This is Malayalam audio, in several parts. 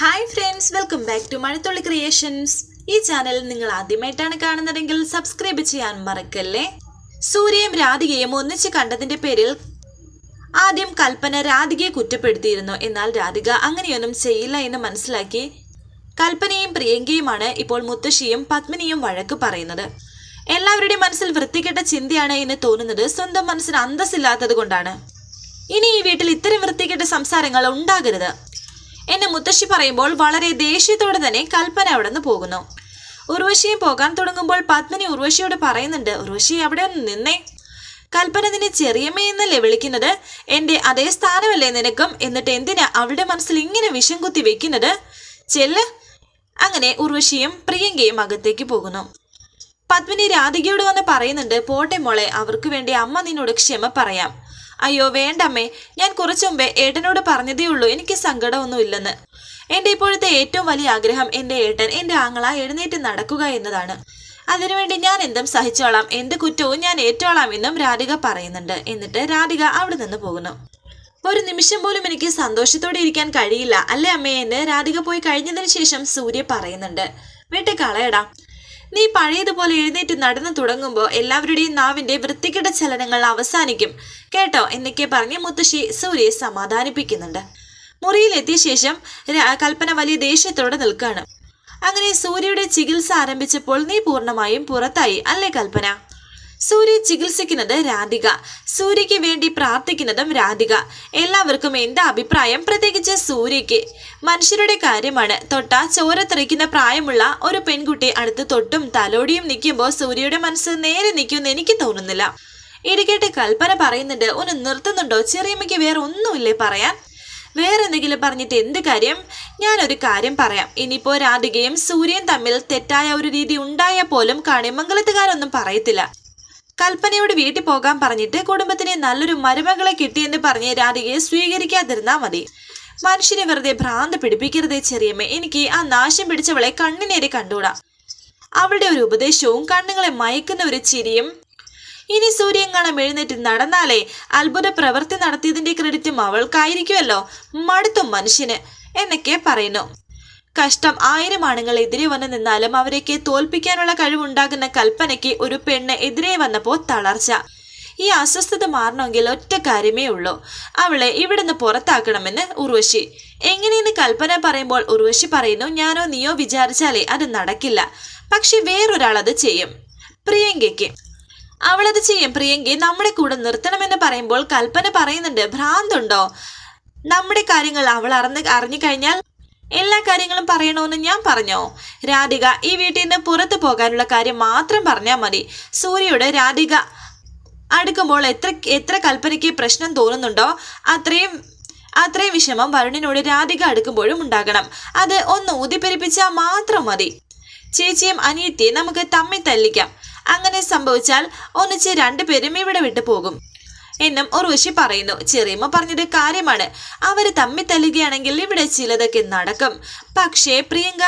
Hi friends welcome back to Mazhathulli creations ഈ ചാനൽ നിങ്ങൾ ആദ്യമായിട്ടാണ് കാണുന്നതെങ്കിൽ സബ്സ്ക്രൈബ് ചെയ്യാൻ മറക്കല്ലേ? സൂര്യയും രാധികയും ഒന്നിച്ച് കണ്ടതിന്റെ പേരിൽ ആദ്യം കൽപ്പന രാധികയെ കുറ്റപ്പെടുത്തിയിരുന്നു. എന്നാൽ രാധിക അങ്ങനെയൊന്നും ചെയ്യില്ല എന്ന് മനസ്സിലാക്കി കൽപ്പനയും പ്രിയങ്കയുമാണ് ഇപ്പോൾ മുത്തശ്ശിയും പത്മിനിയും വഴക്ക് പറയുന്നത്. എല്ലാവരുടെയും മനസ്സിൽ വൃത്തികെട്ട ചിന്തയാണ് എന്ന് തോന്നുന്നത് സ്വന്തം മനസ്സിന് അന്തസ്സില്ലാത്തത് കൊണ്ടാണ്. ഇനി ഈ വീട്ടിൽ ഇത്തരം വൃത്തികെട്ട സംസാരങ്ങൾ ഉണ്ടാകരുത്. എന്നെ മുത്തശ്ശി പറയുമ്പോൾ വളരെ ദേഷ്യത്തോടെ തന്നെ കൽപ്പന അവിടെ നിന്ന് പോകുന്നു. ഉർവശിയും പോകാൻ തുടങ്ങുമ്പോൾ പത്മിനി ഉർവശിയോട് പറയുന്നുണ്ട് ഉർവശി അവിടെ നിന്നേ. കൽപ്പന നിന്നെ ചെറിയമ്മയെന്നല്ലേ വിളിക്കുന്നത്? എന്റെ അതേ സ്ഥാനമല്ലേ നിനക്കും? എന്നിട്ട് എന്തിനാ അവളുടെ മനസ്സിൽ ഇങ്ങനെ വിഷം കുത്തി വെക്കുന്നത്? ചെല്ല്. അങ്ങനെ ഉർവശിയും പ്രിയങ്കയും അകത്തേക്ക് പോകുന്നു. പത്മിനി രാധികയോട് വന്ന് പറയുന്നുണ്ട് പോട്ടെ മോളെ അവർക്ക് വേണ്ടി അമ്മ നിന്നോട് ക്ഷമ പറയാം. അയ്യോ വേണ്ടമ്മേ. ഞാൻ കുറച്ചു മുമ്പേ ഏട്ടനോട് പറഞ്ഞതേ ഉള്ളൂ. എനിക്ക് സങ്കടമൊന്നുമില്ലെന്ന്. എന്റെ ഇപ്പോഴത്തെ ഏറ്റവും വലിയ ആഗ്രഹം എന്റെ ഏട്ടൻ എന്റെ ആങ്ങള എഴുന്നേറ്റ് നടക്കുക എന്നതാണ്. അതിനുവേണ്ടി ഞാൻ എന്തും സഹിച്ചോളാം. എന്ത് കുറ്റവും ഞാൻ ഏറ്റോളാം എന്നും രാധിക പറയുന്നുണ്ട്. എന്നിട്ട് രാധിക അവിടെ നിന്ന് പോകുന്നു. ഒരു നിമിഷം പോലും എനിക്ക് സന്തോഷത്തോടെ ഇരിക്കാൻ കഴിയില്ല. അല്ലേ അമ്മേ എന്ന് രാധിക പോയി കഴിഞ്ഞതിന് ശേഷം സൂര്യ പറയുന്നുണ്ട്. വീട്ടിൽ കളയടാ നീ പഴയതുപോലെ എഴുന്നേറ്റ് നടന്നു തുടങ്ങുമ്പോൾ എല്ലാവരുടെയും നാവിന്റെ വൃത്തികെട്ട ചലനങ്ങൾ അവസാനിക്കും. കേട്ടോ? എന്നൊക്കെ പറഞ്ഞ് മുത്തശ്ശി സൂര്യയെ സമാധാനിപ്പിക്കുന്നുണ്ട്. മുറിയിലെത്തിയ ശേഷം കൽപ്പന വലിയ ദേഷ്യത്തോടെ നിൽക്കുകയാണ് അങ്ങനെ സൂര്യയുടെ ചികിത്സ ആരംഭിച്ചപ്പോൾ നീ പൂർണമായും പുറത്തായി അല്ലേ കൽപ്പന? സൂര്യ ചികിത്സിക്കുന്നത് രാധിക. സൂര്യയ്ക്ക് വേണ്ടി പ്രാർത്ഥിക്കുന്നതും രാധിക. എല്ലാവർക്കും എന്താ അഭിപ്രായം? പ്രത്യേകിച്ച് സൂര്യയ്ക്ക്. മനുഷ്യരുടെ കാര്യമാണ്. തൊട്ട ചോരത്തെറിക്കുന്ന പ്രായമുള്ള ഒരു പെൺകുട്ടി അടുത്ത് തൊട്ടും തലോടിയും നിൽക്കുമ്പോൾ സൂര്യയുടെ മനസ്സ് നേരെ നിൽക്കുമെന്ന് എനിക്ക് തോന്നുന്നില്ല. ഇടിക്കേട്ട് കൽപ്പന പറയുന്നുണ്ട്. ഒന്ന് നിർത്തുന്നുണ്ടോ? ചെറിയമ്മയ്ക്ക് വേറെ ഒന്നുമില്ലേ പറയാൻ? വേറെ എന്തെങ്കിലും പറഞ്ഞിട്ട് എന്ത് കാര്യം? ഞാനൊരു കാര്യം പറയാം. ഇനിയിപ്പോ രാധികയും സൂര്യൻ തമ്മിൽ തെറ്റായ ഒരു രീതി ഉണ്ടായാൽ പോലും കാണിമംഗലത്തുകാരൊന്നും പറയത്തില്ല. കൽപ്പനയോട് വീട്ടിൽ പോകാൻ പറഞ്ഞിട്ട് കുടുംബത്തിന് നല്ലൊരു മരുമകളെ കിട്ടിയെന്ന് പറഞ്ഞ് രാധികയെ സ്വീകരിക്കാതിരുന്നാ മതി. മനുഷ്യനെ വെറുതെ ഭ്രാന്ത് പിടിപ്പിക്കരുതേ ചെറിയമ്മ. എനിക്ക് ആ നാശം പിടിച്ചവളെ കണ്ണിനേരെ കണ്ടൂടാ അവളുടെ ഒരു ഉപദേശവും കണ്ണുകളെ മയക്കുന്ന ഒരു ചിരിയും. ഇനി സൂര്യൻ കാണാൻ എഴുന്നേറ്റ് നടന്നാലേ അത്ഭുത പ്രവൃത്തി നടത്തിയതിന്റെ ക്രെഡിറ്റും അവൾക്കായിരിക്കുമല്ലോ. മടുത്തും മനുഷ്യന്. എന്നൊക്കെ പറയുന്നു. കഷ്ടം ആയിരം ആണുങ്ങൾ എതിരെ വന്നു നിന്നാലും അവരെയൊക്കെ തോൽപ്പിക്കാനുള്ള കഴിവുണ്ടാകുന്ന കൽപ്പനയ്ക്ക് ഒരു പെണ്ണ് എതിരെ വന്നപ്പോൾ തളർച്ച. ഈ അസ്വസ്ഥത മാറണമെങ്കിൽ ഒറ്റ കാര്യമേ ഉള്ളൂ. അവളെ ഇവിടുന്ന് പുറത്താക്കണമെന്ന് ഉർവശി. എങ്ങനെയെന്ന് കൽപ്പന പറയുമ്പോൾ ഉർവശി പറയുന്നു ഞാനോ നീയോ വിചാരിച്ചാലേ അത് നടക്കില്ല. പക്ഷെ വേറൊരാളത് ചെയ്യും. പ്രിയങ്കയ്ക്ക്. അവളത് ചെയ്യും പ്രിയങ്കയെ നമ്മുടെ കൂടെ നിർത്തണമെന്ന് പറയുമ്പോൾ കൽപ്പന പറയുന്നുണ്ട്. ഭ്രാന്തുണ്ടോ? നമ്മുടെ കാര്യങ്ങൾ അവൾ അറിഞ്ഞ് അറിഞ്ഞു കഴിഞ്ഞാൽ എല്ലാ കാര്യങ്ങളും പറയണമെന്ന് ഞാൻ പറഞ്ഞോ? രാധിക ഈ വീട്ടിൽ നിന്ന് പുറത്തു പോകാനുള്ള കാര്യം മാത്രം പറഞ്ഞാൽ മതി. സൂര്യയുടെ രാധിക അടുക്കുമ്പോൾ എത്ര എത്ര കൽപ്പനയ്ക്ക് പ്രശ്നം തോന്നുന്നുണ്ടോ? അത്രയും അത്രയും വിഷമം വരുണിനോട് രാധിക അടുക്കുമ്പോഴും ഉണ്ടാകണം. അത് ഒന്ന് ഊതിപ്പെരിപ്പിച്ചാൽ മാത്രം മതി. ചേച്ചിയും അനിയത്തിയെ നമുക്ക് തമ്മിൽ തല്ലിക്കാം. അങ്ങനെ സംഭവിച്ചാൽ ഒന്നിച്ച് രണ്ടുപേരും ഇവിടെ വിട്ടു പോകും എന്നും ഉർവശി പറയുന്നു. ചെറിയമ്മ പറഞ്ഞത് കാര്യമാണ്. അവർ തമ്മിൽ തല്ലുകയാണെങ്കിൽ ഇവിടെ ചിലതൊക്കെ നടക്കും. പക്ഷേ പ്രിയങ്ക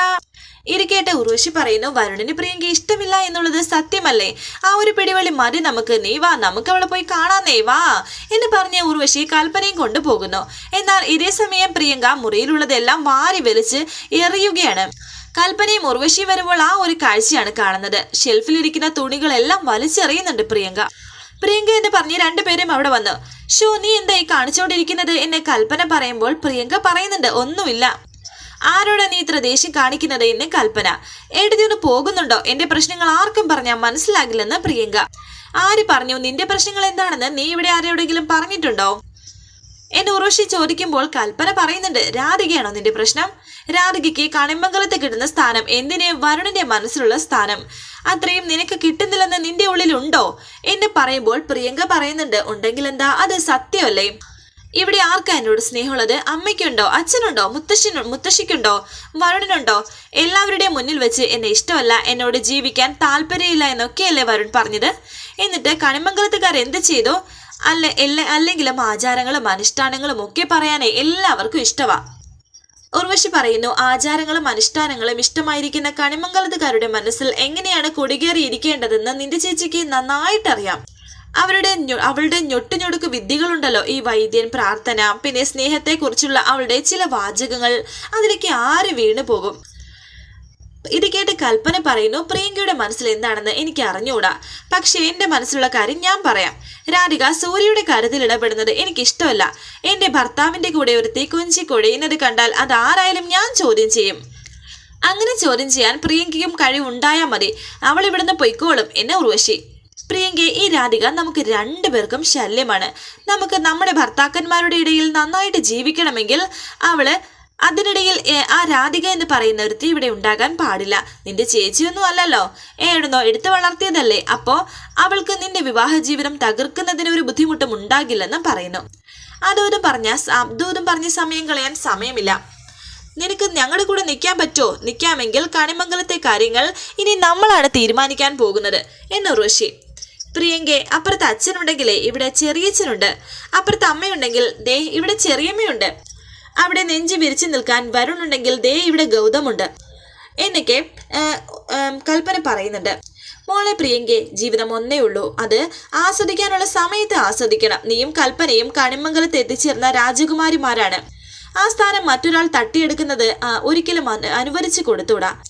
ഇരിക്കേട്ട ഉർവശി പറയുന്നു വരുണിന് പ്രിയങ്ക ഇഷ്ടമില്ല എന്നുള്ളത് സത്യമല്ലേ? ആ ഒരു പിടിവളി മതി നമുക്ക്. നീ വാ നമുക്ക് അവളെ പോയി കാണാന്നേ വാ എന്ന് പറഞ്ഞ ഉർവശി കൽപ്പനയും കൊണ്ടുപോകുന്നു. എന്നാൽ ഇതേ സമയം പ്രിയങ്ക മുറിയിലുള്ളതെല്ലാം വാരി വലിച്ച് എറിയുകയാണ്. കൽപ്പനയും ഉർവശി വരുമ്പോൾ ആ ഒരു കാഴ്ചയാണ് കാണുന്നത്. ഷെൽഫിലിരിക്കുന്ന തുണികളെല്ലാം വലിച്ചെറിയുന്നുണ്ട് പ്രിയങ്ക. പ്രിയങ്ക എന്ന് പറഞ്ഞ് രണ്ടുപേരും അവിടെ വന്നു ഷോ നീ എന്താ ഈ കാണിച്ചുകൊണ്ടിരിക്കുന്നത് എന്നെ കൽപ്പന പറയുമ്പോൾ പ്രിയങ്ക പറയുന്നുണ്ട് ഒന്നുമില്ല. ആരോടാ നീ ഇത്ര ദേഷ്യം കാണിക്കുന്നത്? എന്ന് കൽപ്പന എഴുതി ഒന്ന് പോകുന്നുണ്ടോ? എന്റെ പ്രശ്നങ്ങൾ ആർക്കും പറഞ്ഞാൽ മനസ്സിലാകില്ലെന്ന് പ്രിയങ്ക. ആര് പറഞ്ഞു? നിന്റെ പ്രശ്നങ്ങൾ എന്താണെന്ന് നീ ഇവിടെ ആരോടെങ്കിലും പറഞ്ഞിട്ടുണ്ടോ? എന്നെ ഉറവശി ചോദിക്കുമ്പോൾ കൽപ്പന പറയുന്നുണ്ട് രാധികയാണോ നിന്റെ പ്രശ്നം? രാധികയ്ക്ക് കണിമംഗലത്ത് കിട്ടുന്ന സ്ഥാനം എന്തിന്? വരുണിന്റെ മനസ്സിലുള്ള സ്ഥാനം. അത്രയും നിനക്ക് കിട്ടുന്നില്ലെന്ന് നിന്റെ ഉള്ളിലുണ്ടോ? എന്ന് പറയുമ്പോൾ പ്രിയങ്ക പറയുന്നുണ്ട് ഉണ്ടെങ്കിൽ എന്താ അത് സത്യമല്ലേ? ഇവിടെ ആർക്കാ എന്നോട് സ്നേഹമുള്ളത്? അമ്മയ്ക്കുണ്ടോ? അച്ഛനുണ്ടോ? മുത്തശ്ശിനു മുത്തശ്ശിക്കുണ്ടോ? വരുണിനുണ്ടോ? എല്ലാവരുടെയും മുന്നിൽ വെച്ച് എന്നെ ഇഷ്ടമല്ല എന്നോട് ജീവിക്കാൻ താല്പര്യമില്ല എന്നൊക്കെയല്ലേ വരുൺ പറഞ്ഞത്? എന്നിട്ട് കണിമംഗലത്തുകാർ എന്ത് ചെയ്തു? അല്ല എല്ലാ അല്ലെങ്കിലും ആചാരങ്ങളും അനുഷ്ഠാനങ്ങളും ഒക്കെ പറയാനേ എല്ലാവർക്കും ഇഷ്ടമാ ഉർവശി പറയുന്നു ആചാരങ്ങളും അനുഷ്ഠാനങ്ങളും ഇഷ്ടമായിരിക്കുന്ന കണിമംഗലത്തുകാരുടെ മനസ്സിൽ എങ്ങനെയാണ് കൊടികേറിയിരിക്കേണ്ടതെന്ന് നിന്റെ ചേച്ചിക്ക് നന്നായിട്ടറിയാം. അവരുടെ അവളുടെ ഞൊട്ടുഞൊടുക്ക് വിദ്യകളുണ്ടല്ലോ ഈ വൈദ്യൻ പ്രാർത്ഥന പിന്നെ സ്നേഹത്തെക്കുറിച്ചുള്ള അവളുടെ ചില വാചകങ്ങൾ. അതിലേക്ക് ആര് വീണു പോകും ഇത് കേട്ട് കൽപ്പന പറയുന്നു പ്രിയങ്കയുടെ മനസ്സിൽ എന്താണെന്ന് എനിക്ക് അറിഞ്ഞുകൂടാ പക്ഷേ എന്റെ മനസ്സിലുള്ള കാര്യം ഞാൻ പറയാം. രാധിക സൂര്യയുടെ കാര്യത്തിൽ ഇടപെടുന്നത് എനിക്ക് ഇഷ്ടമല്ല. എന്റെ ഭർത്താവിന്റെ കൂടെ ഒരുത്തി കുഞ്ചി കൊഴിയുന്നത് കണ്ടാൽ അത് ആരായാലും ഞാൻ ചോദ്യം ചെയ്യും. അങ്ങനെ ചോദ്യം ചെയ്യാൻ പ്രിയങ്കയ്ക്കും കഴിവുണ്ടായാൽ മതി. അവൾ ഇവിടുന്ന് പൊയ്ക്കോളും എന്നെ ഉർവശി. പ്രിയങ്ക ഈ രാധിക നമുക്ക് രണ്ടുപേർക്കും ശല്യമാണ്. നമുക്ക് നമ്മുടെ ഭർത്താക്കന്മാരുടെ ഇടയിൽ നന്നായിട്ട് ജീവിക്കണമെങ്കിൽ അവൾ അതിനിടയിൽ ആ രാധിക എന്ന് പറയുന്ന ഒരുത്തി ഇവിടെ ഉണ്ടാകാൻ പാടില്ല. നിന്റെ ചേച്ചിയൊന്നും അല്ലല്ലോ. ഏടുന്നോ എടുത്തു വളർത്തിയതല്ലേ. അപ്പോ അവൾക്ക് നിന്റെ വിവാഹ ജീവിതം തകർക്കുന്നതിന് ഒരു ബുദ്ധിമുട്ടും ഉണ്ടാകില്ലെന്ന് പറയുന്നു. അതോതും പറഞ്ഞ അബ്ദൂതും പറഞ്ഞ സമയം കളയാൻ സമയമില്ല. നിനക്ക് ഞങ്ങളുടെ കൂടെ നിൽക്കാൻ പറ്റുമോ? നിൽക്കാമെങ്കിൽ കണിമംഗലത്തെ കാര്യങ്ങൾ ഇനി നമ്മളാണ് തീരുമാനിക്കാൻ പോകുന്നത് എന്ന് ഋഷി പ്രിയങ്കെ അപ്പുറത്ത് അച്ഛനുണ്ടെങ്കിലേ ഇവിടെ ചെറിയച്ഛനുണ്ട്. അപ്പുറത്ത് അമ്മയുണ്ടെങ്കിൽ ദേ ഇവിടെ ചെറിയമ്മയുണ്ട്. അവിടെ നെഞ്ച് വിരിച്ചു നിൽക്കാൻ വരുണുണ്ടെങ്കിൽ ദേ ഇവിടെ ഗൗതമുണ്ട്. എന്നൊക്കെ കൽപ്പന പറയുന്നുണ്ട്. മോളെ പ്രിയങ്കെ ജീവിതം ഒന്നേ ഉള്ളൂ. അത് ആസ്വദിക്കാനുള്ള സമയത്ത് ആസ്വദിക്കണം. നീയും കൽപ്പനയും കണിമംഗലത്ത് എത്തിച്ചേർന്ന രാജകുമാരിമാരാണ്. ആ സ്ഥാനം മറ്റൊരാൾ തട്ടിയെടുക്കുന്നത് ഒരിക്കലും അനു- അനുവദിച്ചു കൊടുത്തൂടാ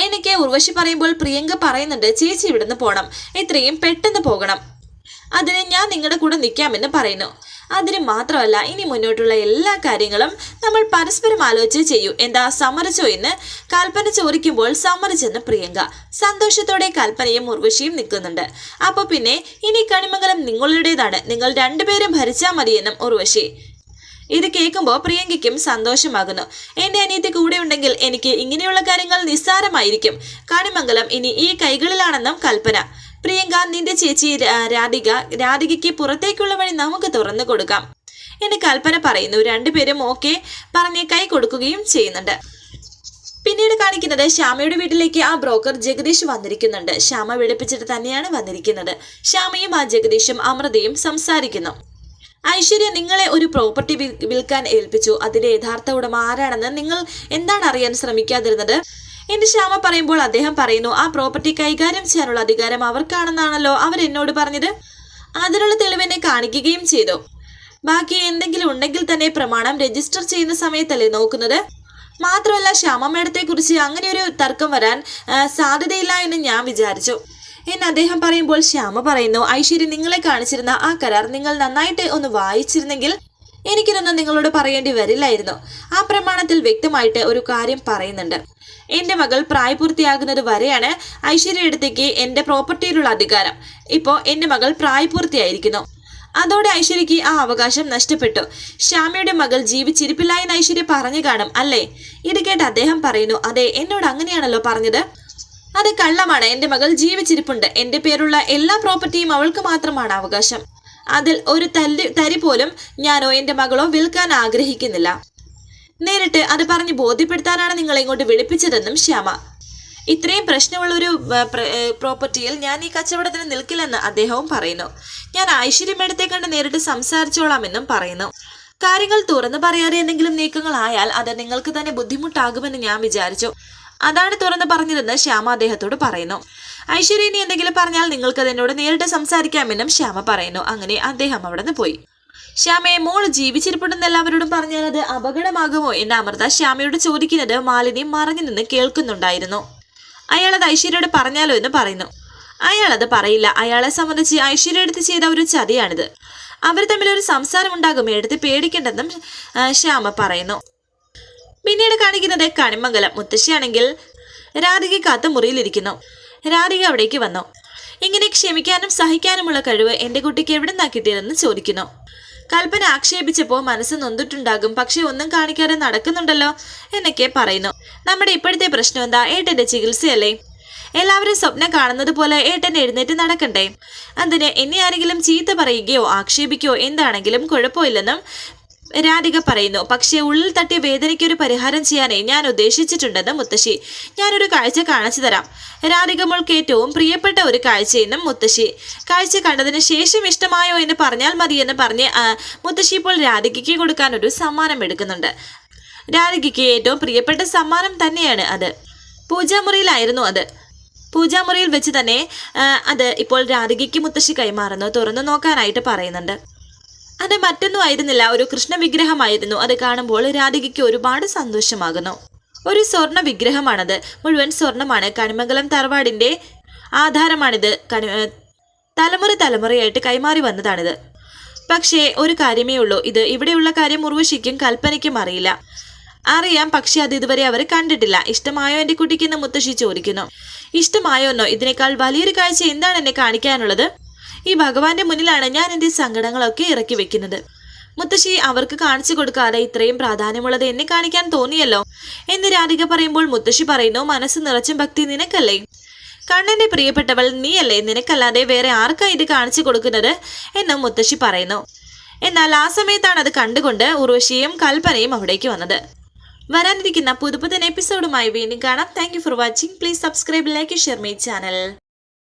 എനിക്ക് ഉർവശി പറയുമ്പോൾ പ്രിയങ്ക പറയുന്നുണ്ട് ചേച്ചി ഇവിടുന്ന് പോകണം എത്രയും പെട്ടെന്ന് പോകണം. അതിന് ഞാൻ നിങ്ങളുടെ കൂടെ നിൽക്കാമെന്ന് പറയുന്നു. അതിന് മാത്രമല്ല ഇനി മുന്നോട്ടുള്ള എല്ലാ കാര്യങ്ങളും നമ്മൾ പരസ്പരം ആലോചിച്ച് ചെയ്യൂ. എന്താ സമ്മതിച്ചോ എന്ന് കൽപ്പന ചോദിക്കുമ്പോൾ സമ്മതിച്ചെന്ന് പ്രിയങ്ക. സന്തോഷത്തോടെ കൽപ്പനയും ഉർവശിയും നിൽക്കുന്നുണ്ട്. അപ്പോൾ പിന്നെ ഇനി കണിമംഗലം നിങ്ങളുടേതാണ്. നിങ്ങൾ രണ്ടുപേരും ഭരിച്ചാൽ മതിയെന്നും ഉർവശി. ഇത് കേൾക്കുമ്പോൾ പ്രിയങ്കയ്ക്കും സന്തോഷമാകുന്നു. എന്റെ അനിയത്തി കൂടെ ഉണ്ടെങ്കിൽ എനിക്ക് ഇങ്ങനെയുള്ള കാര്യങ്ങൾ നിസ്സാരമായിരിക്കും. കണിമംഗലം ഇനി ഈ കൈകളിലാണെന്നും കൽപ്പന. പ്രിയങ്ക നിന്റെ ചേച്ചി രാധിക രാധികയ്ക്ക് പുറത്തേക്കുള്ള വഴി നമുക്ക് തുറന്നു കൊടുക്കാം. എന്ന് കൽപ്പന പറയുന്നു. രണ്ടുപേരും ഓക്കെ പറഞ്ഞ് കൈ കൊടുക്കുകയും ചെയ്യുന്നുണ്ട്. പിന്നീട് കാണിക്കുന്നത് ശ്യാമയുടെ വീട്ടിലേക്ക് ആ ബ്രോക്കർ ജഗദീഷ് വന്നിരിക്കുന്നുണ്ട്. ശ്യാമ വിളിപ്പിച്ചിട്ട് തന്നെയാണ് വന്നിരിക്കുന്നത്. ശ്യാമയും ആ ജഗദീഷും അമൃതയും സംസാരിക്കുന്നു. ഐശ്വര്യ നിങ്ങളെ ഒരു പ്രോപ്പർട്ടി വിൽക്കാൻ ഏൽപ്പിച്ചു. അതിന്റെ യഥാർത്ഥ ഉടമ ആരാണെന്ന് നിങ്ങൾ എന്താണ് അറിയാൻ ശ്രമിക്കാതിരുന്നത്? എന്റെ ശ്യാമ പറയുമ്പോൾ അദ്ദേഹം പറയുന്നു ആ പ്രോപ്പർട്ടി കൈകാര്യം ചെയ്യാനുള്ള അധികാരം അവർക്കാണെന്നാണല്ലോ അവർ എന്നോട് പറഞ്ഞത്. അതിനുള്ള തെളിവെന്നെ കാണിക്കുകയും ചെയ്തു. ബാക്കി എന്തെങ്കിലും ഉണ്ടെങ്കിൽ തന്നെ പ്രമാണം രജിസ്റ്റർ ചെയ്യുന്ന സമയത്തല്ലേ നോക്കുന്നത്. മാത്രമല്ല ശ്യാമ മേഡത്തെ കുറിച്ച് അങ്ങനെ ഒരു തർക്കം വരാൻ സാധ്യതയില്ല എന്ന് ഞാൻ വിചാരിച്ചു. എന്ന് അദ്ദേഹം പറയുമ്പോൾ ശ്യാമ പറയുന്നു ഐശ്വര്യ നിങ്ങളെ കാണിച്ചിരുന്ന ആ കരാർ നിങ്ങൾ നന്നായിട്ട് ഒന്ന് വായിച്ചിരുന്നെങ്കിൽ എനിക്കിതൊന്നും നിങ്ങളോട് പറയേണ്ടി വരില്ലായിരുന്നു. ആ പ്രമാണത്തിൽ വ്യക്തമായിട്ട് ഒരു കാര്യം പറയുന്നുണ്ട്. എന്റെ മകൾ പ്രായപൂർത്തിയാകുന്നത് വരെയാണ് ഐശ്വര്യ അടുത്തേക്ക് എന്റെ പ്രോപ്പർട്ടിയിലുള്ള അധികാരം. ഇപ്പോ എന്റെ മകൾ പ്രായപൂർത്തിയായിരിക്കുന്നു. അതോടെ ഐശ്വര്യക്ക് ആ അവകാശം നഷ്ടപ്പെട്ടു. ശ്യാമയുടെ മകൾ ജീവിച്ചിരിപ്പില്ല എന്ന് ഐശ്വര്യ പറഞ്ഞു കാണും അല്ലേ? ഇത് കേട്ട് അദ്ദേഹം പറയുന്നു അതെ എന്നോട് അങ്ങനെയാണല്ലോ പറഞ്ഞത്. അത് കള്ളമാണ്. എന്റെ മകൾ ജീവിച്ചിരിപ്പുണ്ട്. എന്റെ പേരുള്ള എല്ലാ പ്രോപ്പർട്ടിയും അവൾക്ക് മാത്രമാണ് അവകാശം. അതിൽ ഒരു തല്ലി തരി പോലും ഞാനോ എന്റെ മകളോ വിൽക്കാൻ ആഗ്രഹിക്കുന്നില്ല. നേരിട്ട് അത് പറഞ്ഞ് ബോധ്യപ്പെടുത്താനാണ് നിങ്ങളെ ഇങ്ങോട്ട് വിളിപ്പിച്ചതെന്നും ശ്യാമ. ഇത്രയും പ്രശ്നമുള്ളൊരു പ്രോപ്പർട്ടിയിൽ ഞാൻ ഈ കച്ചവടത്തിന് നിൽക്കില്ലെന്ന് അദ്ദേഹവും പറയുന്നു. ഞാൻ ഐശ്വര്യ മേഡത്തെ കണ്ട് നേരിട്ട് സംസാരിച്ചോളാമെന്നും പറയുന്നു. കാര്യങ്ങൾ തുറന്നു പറയാതെ എന്തെങ്കിലും നീക്കങ്ങളായാൽ അത് നിങ്ങൾക്ക് തന്നെ ബുദ്ധിമുട്ടാകുമെന്ന് ഞാൻ വിചാരിച്ചു. അതാണ് തുറന്ന് പറഞ്ഞതെന്ന് ശ്യാമ അദ്ദേഹത്തോട് പറയുന്നു. ഐശ്വര്യ ഇനി എന്തെങ്കിലും പറഞ്ഞാൽ നിങ്ങൾക്ക് അതിനോട് നേരിട്ട് സംസാരിക്കാമെന്നും ശ്യാമ പറയുന്നു. അങ്ങനെ അദ്ദേഹം അവിടെ പോയി. ശ്യാമയെ മോൾ ജീവിച്ചിരിപ്പുണ്ടെന്ന് എല്ലാവരോടും പറഞ്ഞാൽ അത് അപകടമാകുമോ എന്ന് അമൃത ശ്യാമയോട് ചോദിക്കുന്നത് മാലിനി മറഞ്ഞു നിന്ന് കേൾക്കുന്നുണ്ടായിരുന്നു. അയാൾ അത് ഐശ്വര്യയോട് പറഞ്ഞാലോ എന്ന് പറയുന്നു. അയാൾ അത് പറയില്ല. അയാളെ സംബന്ധിച്ച് ഐശ്വര്യ എടുത്ത് ചെയ്ത ഒരു ചതിയാണിത്. അവർ തമ്മിൽ ഒരു സംസാരം ഉണ്ടാകും. എടുത്ത് പേടിക്കേണ്ടെന്നും ശ്യാമ പറയുന്നു. പിന്നീട് കാണിക്കുന്നത് കണിമംഗലം. മുത്തശ്ശിയാണെങ്കിൽ രാധിക കാത്ത മുറിയിലിരിക്കുന്നു. രാധിക അവിടേക്ക് വന്നു. ഇങ്ങനെ ക്ഷമിക്കാനും സഹിക്കാനുമുള്ള കഴിവ് എന്റെ കുട്ടിക്ക് എവിടെ നിന്നാ കിട്ടിയതെന്ന് ചോദിക്കുന്നു. കൽപ്പന ആക്ഷേപിച്ചപ്പോൾ മനസ്സ് നൊന്തിട്ടുണ്ടാകും. പക്ഷെ ഒന്നും കാണിക്കാതെ നടക്കുന്നുണ്ടല്ലോ എന്നൊക്കെ പറയുന്നു. നമ്മുടെ ഇപ്പോഴത്തെ പ്രശ്നം എന്താ? ഏട്ടന്റെ ചികിത്സയല്ലേ? എല്ലാവരും സ്വപ്നം കാണുന്നത് പോലെ ഏട്ടൻ എഴുന്നേറ്റ് നടക്കണ്ടേ? അതിന് എന്നെ ആരെങ്കിലും ചീത്ത പറയുകയോ ആക്ഷേപിക്കുകയോ എന്താണെങ്കിലും കുഴപ്പമില്ലെന്നും രാധിക പറയുന്നു പക്ഷേ ഉള്ളിൽ തട്ടിയ വേദനയ്ക്ക് ഒരു പരിഹാരം ചെയ്യാനേ ഞാൻ ഉദ്ദേശിച്ചിട്ടുണ്ടെന്ന് മുത്തശ്ശി. ഞാനൊരു കാഴ്ച കാണിച്ചു തരാം. രാധിക മോൾക്ക് ഏറ്റവും പ്രിയപ്പെട്ട ഒരു കാഴ്ചയെന്നും മുത്തശ്ശി. കാഴ്ച കണ്ടതിന് ശേഷം ഇഷ്ടമായോ എന്ന് പറഞ്ഞാൽ മതിയെന്ന് പറഞ്ഞ് മുത്തശ്ശി ഇപ്പോൾ രാധികയ്ക്ക് കൊടുക്കാൻ ഒരു സമ്മാനം എടുക്കുന്നുണ്ട്. രാധികയ്ക്ക് ഏറ്റവും പ്രിയപ്പെട്ട സമ്മാനം തന്നെയാണ് അത്. പൂജാമുറിയിലായിരുന്നു അത്. പൂജാമുറിയിൽ വെച്ച് തന്നെ അത് ഇപ്പോൾ രാധികയ്ക്ക് മുത്തശ്ശി കൈമാറുന്നു. തുറന്നു നോക്കാനായിട്ട് പറയുന്നുണ്ട്. അത് മറ്റൊന്നും ആയിരുന്നില്ല ഒരു കൃഷ്ണ വിഗ്രഹമായിരുന്നു അത് കാണുമ്പോൾ രാധികയ്ക്ക് ഒരുപാട് സന്തോഷമാകുന്നു. ഒരു സ്വർണ വിഗ്രഹമാണത് മുഴുവൻ സ്വർണമാണ് കണിമംഗലം തറവാടിന്റെ ആധാരമാണിത്. കണി തലമുറ തലമുറയായിട്ട് കൈമാറി വന്നതാണിത്. പക്ഷേ ഒരു കാര്യമേ ഉള്ളൂ. ഇത് ഇവിടെയുള്ള കാര്യം ഉർവശിക്കും കൽപ്പനയ്ക്കും അറിയില്ല. അറിയാം പക്ഷെ അത് ഇതുവരെ അവർ കണ്ടിട്ടില്ല. ഇഷ്ടമായോ എന്റെ കുട്ടിക്ക് ഇന്ന് മുത്തശ്ശി ചോദിക്കുന്നു. ഇഷ്ടമായോന്നോ? ഇതിനേക്കാൾ വലിയൊരു കാഴ്ച എന്താണ് എന്നെ കാണിക്കാനുള്ളത്? ഈ ഭഗവാന്റെ മുന്നിലാണ് ഞാൻ എന്റെ സങ്കടങ്ങളൊക്കെ ഇറക്കി വെക്കുന്നത്. മുത്തശ്ശി അവർക്ക് കാണിച്ചു കൊടുക്കാതെ ഇത്രയും പ്രാധാന്യമുള്ളത് എന്നെ കാണിക്കാൻ തോന്നിയല്ലോ. എന്ന് രാധിക പറയുമ്പോൾ മുത്തശ്ശി പറയുന്നു മനസ്സ് നിറച്ചും ഭക്തി നിനക്കല്ലേ? കണ്ണന്റെ പ്രിയപ്പെട്ടവൾ നീയല്ലേ? നിനക്കല്ലാതെ വേറെ ആർക്കാ ഇത് കാണിച്ചു കൊടുക്കുന്നത്? എന്നും മുത്തശ്ശി പറയുന്നു. എന്നാൽ ആ സമയത്താണ് അത് കണ്ടുകൊണ്ട് ഉർവശിയും കൽപ്പനയും അവിടേക്ക് വന്നത്. വരാനിരിക്കുന്ന പുതുപുതൻ എപ്പിസോഡുമായി വീണ്ടും കാണാം. Thank for watching please subscribe like share my channel